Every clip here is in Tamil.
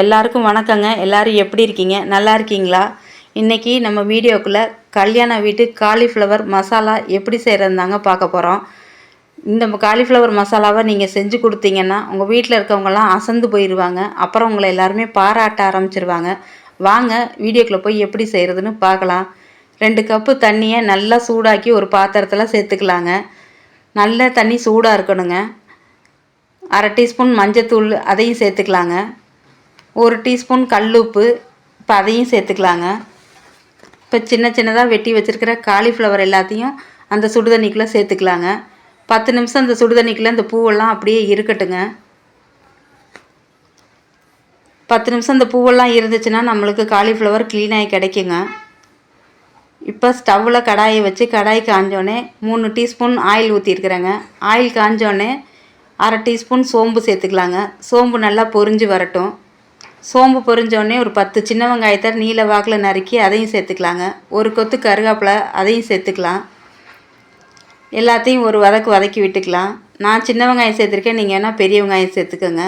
எல்லாருக்கும் வணக்கங்க. எல்லாரும் எப்படி இருக்கீங்க? நல்லா இருக்கீங்களா? இன்றைக்கி நம்ம வீடியோக்குள்ளே கல்யாண வீட்டு காலிஃப்ளவர் மசாலா எப்படி செய்கிறதாங்க பார்க்க போகிறோம் இந்த காலிஃப்ளவர் மசாலாவை நீங்கள் செஞ்சு கொடுத்தீங்கன்னா உங்கள் வீட்டில் இருக்கவங்கலாம் அசந்து போயிடுவாங்க அப்புறம் உங்களை எல்லாருமே பாராட்ட ஆரம்பிச்சிருவாங்க. வாங்க வீடியோக்குள்ளே போய் எப்படி செய்கிறதுன்னு பார்க்கலாம். ரெண்டு கப்பு தண்ணியை நல்லா சூடாக்கி ஒரு பாத்திரத்தில் சேர்த்துக்கலாங்க. நல்ல தண்ணி சூடாக இருக்கணுங்க. அரை டீஸ்பூன் மஞ்சத்தூள் அதையும் சேர்த்துக்கலாங்க. ஒரு டீஸ்பூன் கல்லுப்பு இப்போ அதையும் சேர்த்துக்கலாங்க. இப்போ சின்ன சின்னதாக வெட்டி வச்சுருக்கிற காலிஃப்ளவர் எல்லாத்தையும் அந்த சுடுதண்ணிக்குள்ளே சேர்த்துக்கலாங்க. பத்து நிமிஷம் அந்த சுடுதண்ணிக்குள்ளே அந்த பூவெல்லாம் அப்படியே இருக்கட்டுங்க. பத்து நிமிஷம் அந்த பூவெல்லாம் இருந்துச்சுன்னா நம்மளுக்கு காலிஃப்ளவர் க்ளீனாகி கிடைக்குங்க. இப்போ ஸ்டவ்வில் கடாயை வச்சு கடாய் காஞ்சோடனே மூணு டீஸ்பூன் ஆயில் ஊற்றிருக்கிறேங்க ஆயில் காஞ்சோடனே அரை டீஸ்பூன் சோம்பு சேர்த்துக்கலாங்க. சோம்பு நல்லா பொரிஞ்சு வரட்டும். சோம்பு பொரிஞ்சோடனே ஒரு பத்து சின்ன வெங்காயத்தை நீல வாக்கில் நறுக்கி அதையும் சேர்த்துக்கலாங்க. ஒரு கொத்து கருவேப்பிலை அதையும் சேர்த்துக்கலாம். எல்லாத்தையும் ஒரு வதக்கு வதக்கி விட்டுக்கலாம். நான் சின்ன வெங்காயம் சேர்த்துருக்கேன் நீங்கள் வேணால் பெரிய வெங்காயம் சேர்த்துக்கோங்க.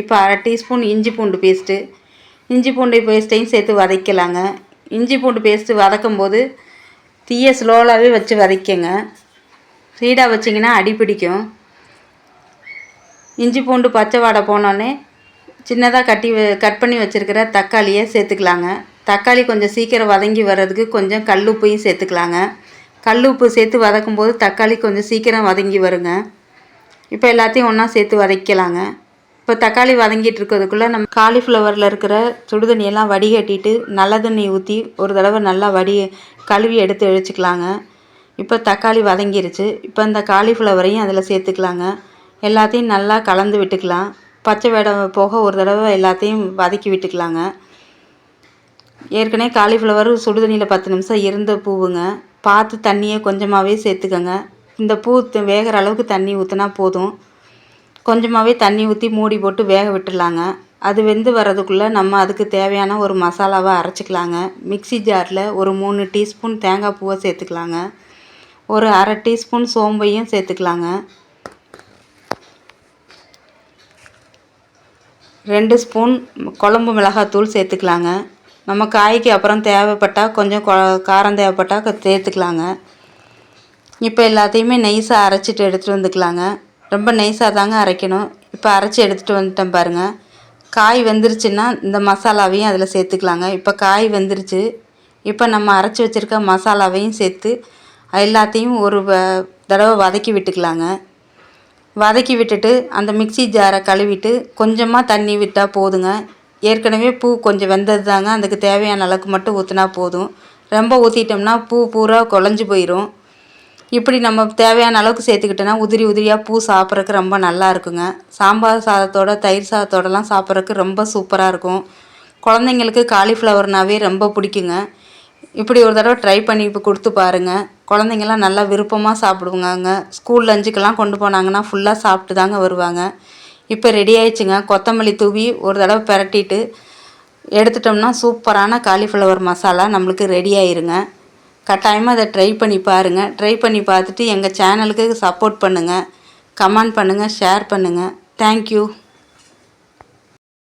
இப்போ அரை டீஸ்பூன் இஞ்சி பூண்டு பேஸ்ட்டு. இஞ்சி பூண்டு பேஸ்ட்டையும் சேர்த்து வதக்கலாங்க. இஞ்சி பூண்டு பேஸ்ட்டு வதக்கும் போது தீயை ஸ்லோலாகவே வச்சு வதக்கங்க ஸ்பீடாக வச்சிங்கன்னா அடி பிடிக்கும். இஞ்சி பூண்டு பச்சை வாடை போனோடனே சின்னதாக கட்டி கட் பண்ணி வச்சுருக்கிற தக்காளியை சேர்த்துக்கலாங்க. தக்காளி கொஞ்சம் சீக்கிரம் வதங்கி வர்றதுக்கு கொஞ்சம் கல்லுப்பையும் சேர்த்துக்கலாங்க. கல்லுப்பு சேர்த்து வதக்கும் போது தக்காளி கொஞ்சம் சீக்கிரம் வதங்கி வருங்க. இப்போ எல்லாத்தையும் ஒன்றா சேர்த்து வதக்கலாங்க. இப்போ தக்காளி வதங்கிட்டு இருக்கிறதுக்குள்ளே நம்ம காலிஃப்ளவரில் இருக்கிற சுடுதண்ணியெல்லாம் வடிகட்டிட்டு நல்ல தண்ணி ஊற்றி ஒரு தடவை நல்லா வடி கழுவி எடுத்து அழிச்சிக்கலாங்க இப்போ தக்காளி வதங்கிருச்சு. இப்போ இந்த காலிஃப்ளவரையும் அதில் சேர்த்துக்கலாங்க. எல்லாத்தையும் நல்லா கலந்து விட்டுக்கலாம். பச்சை வேடம் போக ஒரு தடவை எல்லாத்தையும் வதக்கி விட்டுக்கலாங்க. ஏற்கனவே காலிஃப்ளவர் சுடுதண்ணியில் பத்து நிமிஷம் இருந்த பூவுங்க. பார்த்து தண்ணியை கொஞ்சமாகவே சேர்த்துக்கோங்க. இந்த பூ வேகிற அளவுக்கு தண்ணி ஊற்றினா போதும். கொஞ்சமாகவே தண்ணி ஊற்றி மூடி போட்டு வேக விட்டுடலாங்க அது வெந்து வர்றதுக்குள்ளே நம்ம அதுக்கு தேவையான ஒரு மசாலாவை அரைச்சிக்கலாங்க. மிக்சி ஜாரில் ஒரு மூணு டீஸ்பூன் தேங்காய் பூவை சேர்த்துக்கலாங்க. ஒரு அரை டீஸ்பூன் சோம்பையும் சேர்த்துக்கலாங்க. ரெண்டு ஸ்பூன் குழம்பு மிளகாத்தூள் சேர்த்துக்கலாங்க. நம்ம காய்க்கு அப்புறம் தேவைப்பட்டால் கொஞ்சம் கொ காரம் தேவைப்பட்டால் சேர்த்துக்கலாங்க. இப்போ எல்லாத்தையுமே நெய்ஸாக அரைச்சிட்டு எடுத்துகிட்டு வந்துக்கலாங்க. ரொம்ப நெய்ஸாக தாங்க அரைக்கணும். இப்போ அரைச்சி எடுத்துகிட்டு வந்துட்டேன் பாருங்கள் காய் வெந்துருச்சுன்னா இந்த மசாலாவையும் அதில் சேர்த்துக்கலாங்க. இப்போ காய் வெந்துருச்சு. இப்போ நம்ம அரைச்சி வச்சுருக்க மசாலாவையும் சேர்த்து எல்லாத்தையும் ஒரு தடவை வதக்கி விட்டுக்கலாங்க. வதக்கி விட்டுட்டு அந்த மிக்சி ஜாரை கழுவிட்டு கொஞ்சமாக தண்ணி விட்டால் போதுங்க. ஏற்கனவே பூ கொஞ்சம் வெந்தது தாங்க அதுக்கு தேவையான அளவுக்கு மட்டும் ஊற்றினா போதும். ரொம்ப ஊற்றிட்டோம்னா பூ பூரா குழஞ்சி போயிடும் இப்படி நம்ம தேவையான அளவுக்கு சேர்த்துக்கிட்டோன்னா உதிரி உதிரியாக பூ சாப்பிட்றதுக்கு ரொம்ப நல்லா இருக்குங்க. சாம்பார் சாதத்தோட தயிர் சாதத்தோடலாம் சாப்பிட்றதுக்கு ரொம்ப சூப்பராக இருக்கும். குழந்தைங்களுக்கு காலிஃப்ளவர்னாவே ரொம்ப பிடிக்குங்க. இப்படி ஒரு தடவை ட்ரை பண்ணி இப்போ கொடுத்து பாருங்கள் குழந்தைங்கள்லாம் நல்லா விருப்பமாக சாப்பிடுவாங்க. ஸ்கூல் லஞ்சுக்கெல்லாம் கொண்டு போனாங்கன்னா ஃபுல்லாக சாப்பிட்டு தாங்க வருவாங்க. இப்போ ரெடி ஆயிடுச்சுங்க. கொத்தமல்லி தூவி ஒரு தடவை பரட்டிட்டு எடுத்துட்டோம்னா சூப்பரான காலிஃப்ளவர் மசாலா நம்மளுக்கு ரெடி ஆயிருங்க. கட்டாயமாக அதை ட்ரை பண்ணி பாருங்கள் ட்ரை பண்ணி பார்த்துட்டு எங்கள் சேனலுக்கு சப்போர்ட் பண்ணுங்கள் கமெண்ட் பண்ணுங்கள் ஷேர் பண்ணுங்கள் தேங்க்யூ